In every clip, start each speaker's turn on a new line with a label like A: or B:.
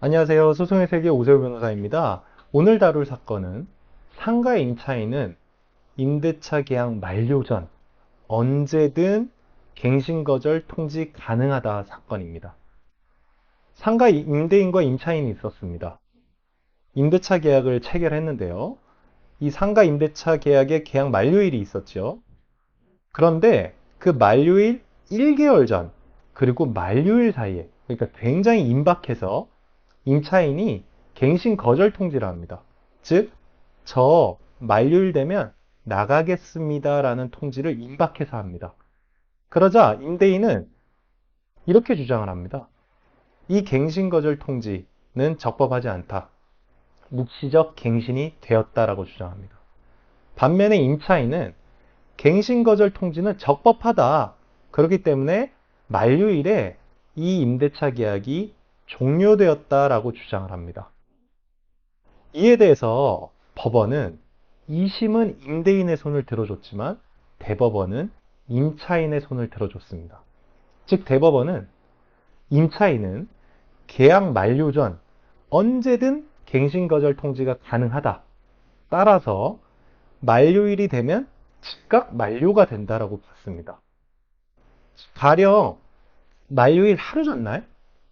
A: 안녕하세요. 소송의 세계 오세호 변호사입니다. 오늘 다룰 사건은 상가 임차인은 임대차 계약 만료 전 언제든 갱신 거절 통지 가능하다 사건입니다. 상가 임대인과 임차인이 있었습니다. 임대차 계약을 체결했는데요. 이 상가 임대차 계약의 계약 만료일이 있었죠. 그런데 그 만료일 1개월 전 그리고 만료일 사이에 그러니까 굉장히 임박해서 임차인이 갱신 거절 통지를 합니다. 즉, 저 만료일 되면 나가겠습니다라는 통지를 임박해서 합니다. 그러자 임대인은 이렇게 주장을 합니다. 이 갱신 거절 통지는 적법하지 않다. 묵시적 갱신이 되었다라고 주장합니다. 반면에 임차인은 갱신 거절 통지는 적법하다. 그렇기 때문에 만료일에 이 임대차 계약이 종료되었다라고 주장을 합니다. 이에 대해서 법원은 2심은 임대인의 손을 들어줬지만 대법원은 임차인의 손을 들어줬습니다. 즉 대법원은 임차인은 계약 만료 전 언제든 갱신거절 통지가 가능하다. 따라서 만료일이 되면 즉각 만료가 된다라고 봤습니다. 가령 만료일 하루 전날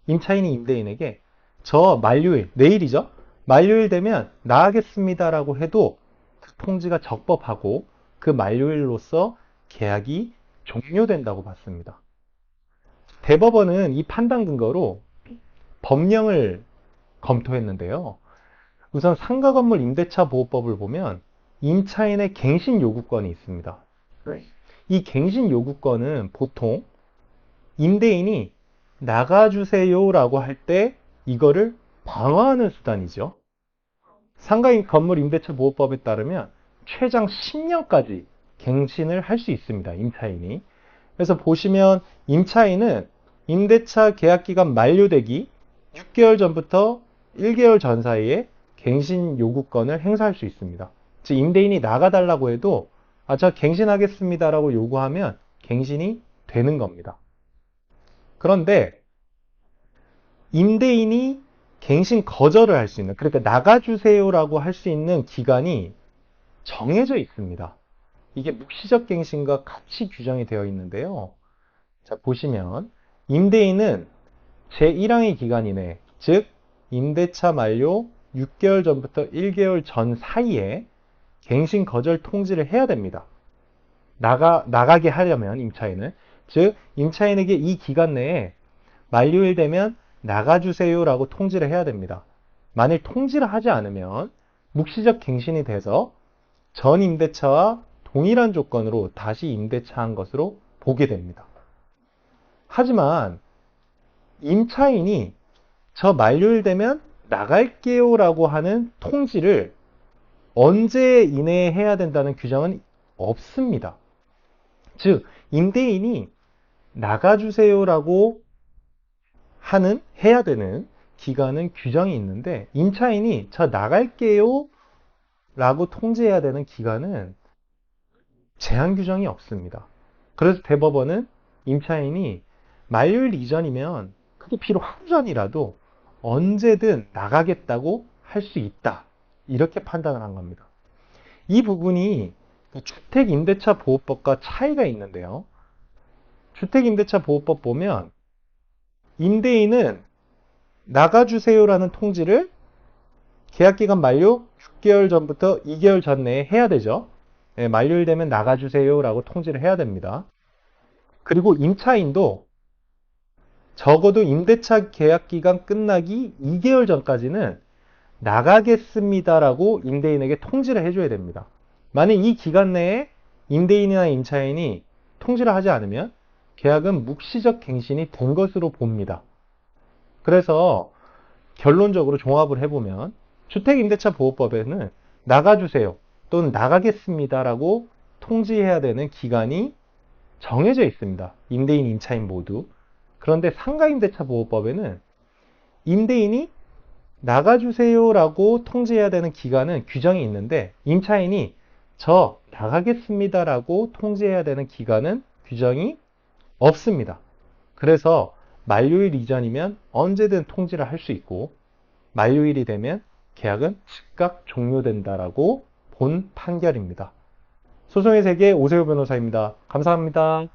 A: 임차인이 임대인에게 저 만료일, 내일이죠? 만료일 되면 나가겠습니다라고 해도 그 통지가 적법하고 그 만료일로서 계약이 종료된다고 봤습니다. 대법원은 이 판단 근거로 법령을 검토했는데요. 우선 상가 건물 임대차 보호법을 보면 임차인의 갱신 요구권이 있습니다. 이 갱신 요구권은 보통 임대인이 나가주세요라고 할 때 이거를 방어하는 수단이죠. 상가인 건물 임대차 보호법에 따르면 최장 10년까지 갱신을 할 수 있습니다. 임차인이. 그래서 보시면 임차인은 임대차 계약 기간 만료되기 6개월 전부터 1개월 전 사이에 갱신 요구권을 행사할 수 있습니다. 즉 임대인이 나가달라고 해도 아, 저 갱신하겠습니다라고 요구하면 갱신이 되는 겁니다. 그런데 임대인이 갱신 거절을 할 수 있는 그러니까 나가주세요라고 할 수 있는 기간이 정해져 있습니다. 이게 묵시적 갱신과 같이 규정이 되어 있는데요. 자 보시면 임대인은 제1항의 기간 이내 즉 임대차 만료 6개월 전부터 1개월 전 사이에 갱신 거절 통지를 해야 됩니다. 나가, 나가게 하려면 임차인은 즉 임차인에게 이 기간 내에 만료일 되면 나가주세요 라고 통지를 해야 됩니다. 만일 통지를 하지 않으면 묵시적 갱신이 돼서 전 임대차와 동일한 조건으로 다시 임대차한 것으로 보게 됩니다. 하지만 임차인이 저 만료일 되면 나갈게요 라고 하는 통지를 언제 이내에 해야 된다는 규정은 없습니다. 즉 임대인이 나가주세요라고 하는 해야 되는 기간은 규정이 있는데 임차인이 저 나갈게요 라고 통지해야 되는 기간은 제한 규정이 없습니다. 그래서 대법원은 임차인이 만료일 이전이면 그게 비록 하루 전이라도 언제든 나가겠다고 할 수 있다. 이렇게 판단을 한 겁니다. 이 부분이 주택임대차 보호법과 차이가 있는데요. 주택임대차 보호법 보면 임대인은 나가주세요라는 통지를 계약기간 만료 6개월 전부터 2개월 전 내에 해야 되죠. 네, 만료일 되면 나가주세요라고 통지를 해야 됩니다. 그리고 임차인도 적어도 임대차 계약기간 끝나기 2개월 전까지는 나가겠습니다라고 임대인에게 통지를 해줘야 됩니다. 만약 이 기간 내에 임대인이나 임차인이 통지를 하지 않으면 계약은 묵시적 갱신이 된 것으로 봅니다. 그래서 결론적으로 종합을 해보면 주택임대차 보호법에는 나가주세요 또는 나가겠습니다라고 통지해야 되는 기간이 정해져 있습니다. 임대인, 임차인 모두. 그런데 상가임대차 보호법에는 임대인이 나가주세요라고 통지해야 되는 기간은 규정이 있는데 임차인이 저 나가겠습니다라고 통지해야 되는 기간은 규정이 없습니다. 그래서 만료일 이전이면 언제든 통지를 할 수 있고 만료일이 되면 계약은 즉각 종료된다라고 본 판결입니다. 소송의 세계 오세호 변호사입니다. 감사합니다.